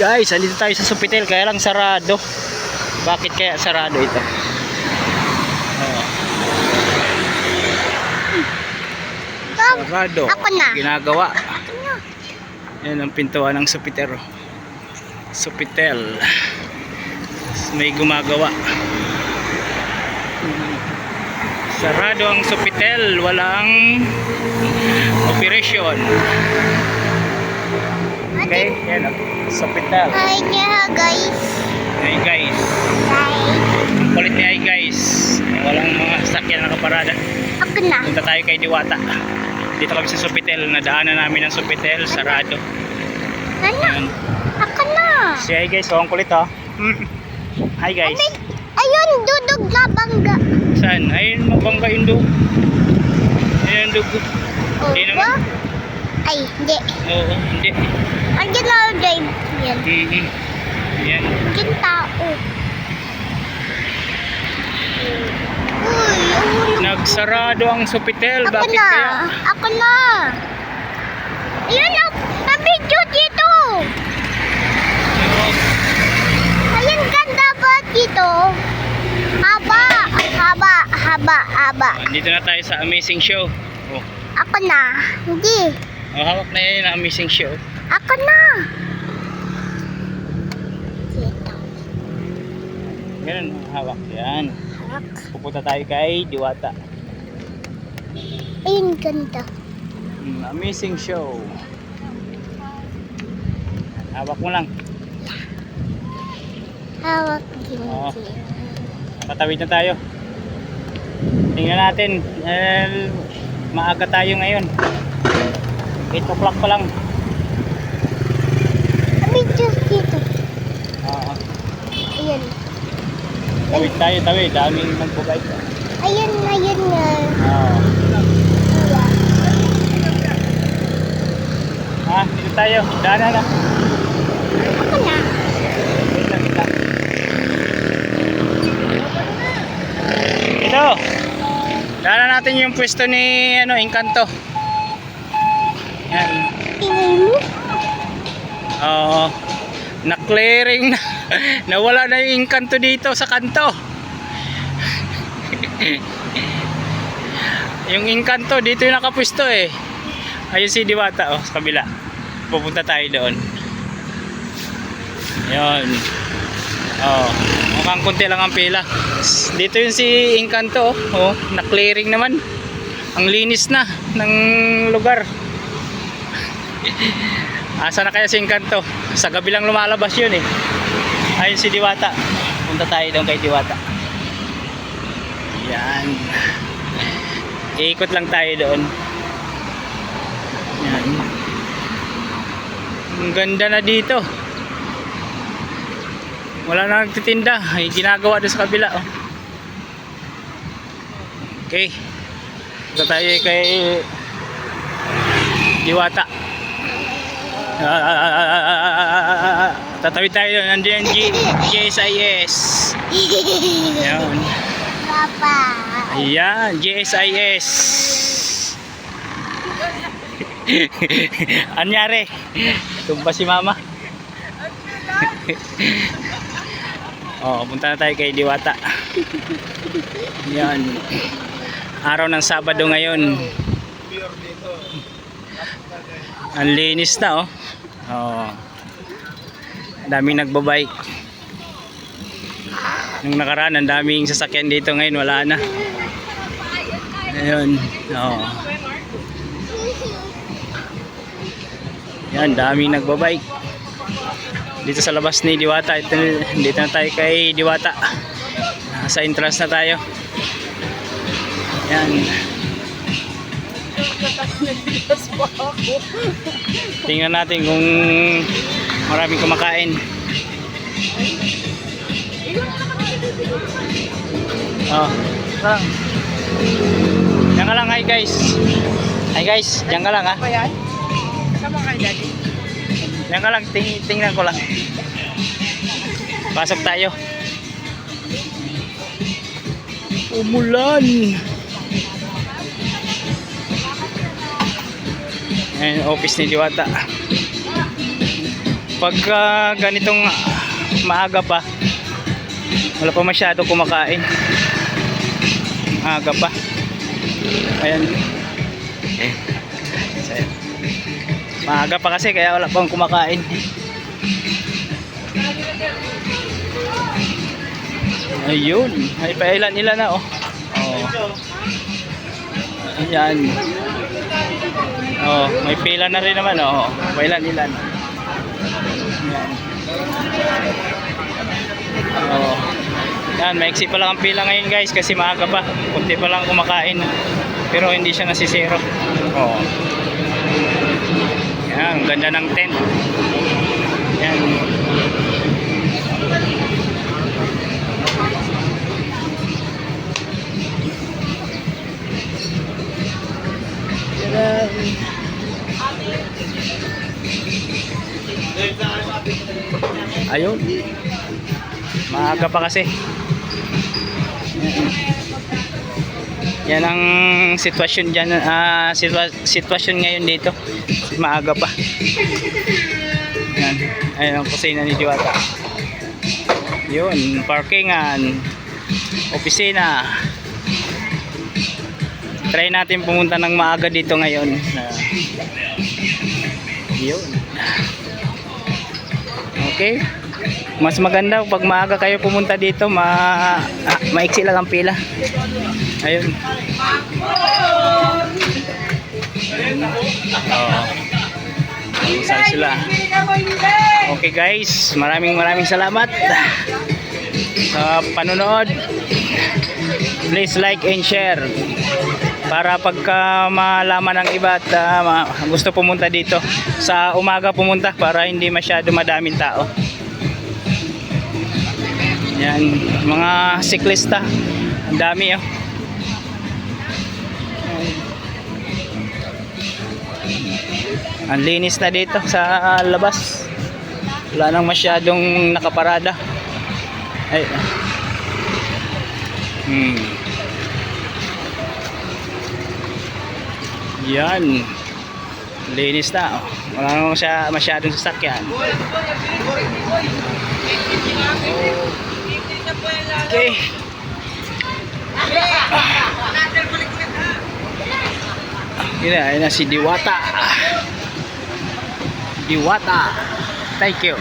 Guys, andito tayo sa Sofitel kaya lang sarado. Bakit kaya sarado ito? Oh. Sarado. Ako na. Ginagawa. Yan ang pintuan ng Sofitel. Sofitel. May gumagawa. Sarado ang Sofitel, walang operation. Okay, yan ang Sofitel. Hi niya guys. Hey guys, Hi. kulit ni ay guys. Walang mga sakyan nakaparada. Ako na. Punta tayo kay Diwata. Dito kami sa Sofitel, nadaanan namin ang Sofitel, sarado. Ano? Ako na. Si ay guys, oh, ang kulit oh. Mm. Hi guys. Ay, ayun, dudog na bangga. Saan? Ayun, mabangga yung dugo. Ayun, dugo. Oh, Hindi naman. ba? Ay, hindi. Oo, hindi. Andiyan na ang drive. Yan. Mhm. Yan. Andiyan tao. Uy, ulo. Nagsarado ang Sofitel. Ako Bakit na. kaya? Ako na. Ayun, na, na-video dito. Oo. Ayun, ganda ba dito? Haba, haba, haba, haba. Andito na tayo sa Amazing Show. Oh, Ako na. Hindi. Oh hawak na yun ang Amazing Show. Ako na. Ganun, hawak. Yan. Harap. Pupunta tayo kay Diwata. Ayun, ganda. Hmm, amazing Show. Hawak mo lang. Hawak din. Oo. Tatawid na tayo. Tingnan natin. Eh, maaga tayo ngayon. 8 o'clock pa lang. Video dito. Oo. Ayun. Tawid tayo, tawid. Daming magbabike. Ayun, ayun na. Oo. Ha, dito tayo. Daanan na. Ako na. Wait lang, wait lang. Ito. Daanan natin yung pwesto ni ano, Encanto. Yan. Ingay mo. Oo. Na-clearing na. Nawala na yung Encanto dito sa kanto. yung Encanto dito yung nakapwesto eh. Ayun si Diwata oh, sa kabila. Pupunta tayo doon. Yun. Oh, mukhang konti lang ang pila. Dito yung si Encanto oh, oh na-clearing naman. Ang linis na ng lugar. Asa na kaya si Encanto? Sa gabi lang lumalabas yun eh. Ayun si Diwata. Punta tayo doon kay Diwata. Yan. Iikot lang tayo doon. Yan. Ang ganda na dito. Wala na nagtitinda. Ay, ginagawa doon sa kabila. Oh. Okay. Punta tayo kay Diwata. Ah, tatawid tayo nandiyan G GSIS Ayan. Papa. Ayan, GSIS Anyari? Tumba si mama Oh, punta na tayo kay Diwata Ayan Araw ng Sabado ngayon Ang linis na oh Oh. Daming nagbabike. Nung nakaraan, ang daming sasakyan dito ngayon, wala na. Ayun. Oh. Yan, daming nagbabike. Dito sa labas ni Diwata. Ito, dito na tayo kay Diwata. Sa entrance na tayo. Yan. Tingnan natin kung maraming kumakain. Oh, lang. Diyan ka lang, hi guys. Hi guys, diyan ka lang ha. Kasama kayo, Daddy. Diyan ka lang, ting tingnan ko lang. Pasok tayo. Umulan. Ayan, office ni Diwata. Pag ah, ganitong maaga pa, wala pa masyado kumakain. Maaga pa. Ayan. Eh. So. Maaga pa kasi kaya wala pang kumakain. Ayun. Ay pailan nila na oh. Oh. Ayan. Oh, may pila na rin naman oh. Pailan nila na. Ayan. Oh. Yan, maiksi pa lang ang pila ngayon guys kasi maaga pa. Kunti pa lang kumakain. Pero hindi siya nasisiro. Oh. Yan, ganda ng tent. Yan. Ayun. Maaga pa kasi. Yan ang sitwasyon dyan, ah, sitwa- sitwasyon ngayon dito. Maaga pa. Yan. Ayun ang kusina ni Diwata. Yun, parkingan, opisina. Try natin pumunta ng maaga dito ngayon. Ah, yun. Okay. Mas maganda pag maaga kayo pumunta dito, ma ah, maiksi lang ang pila. Ayun. Oo. Saan sila? Okay guys, maraming maraming salamat sa panonood. Please like and share para pagka malaman ng iba at ma- gusto pumunta dito sa umaga pumunta para hindi masyado madaming tao. Yan, mga siklista. Ang dami oh. Ang linis na dito sa labas. Wala nang masyadong nakaparada. Ay. Hmm. Yan. Linis na. oh. Wala nang masyadong sasakyan. Okay. Yun na, yun na si Diwata. Diwata. Thank you.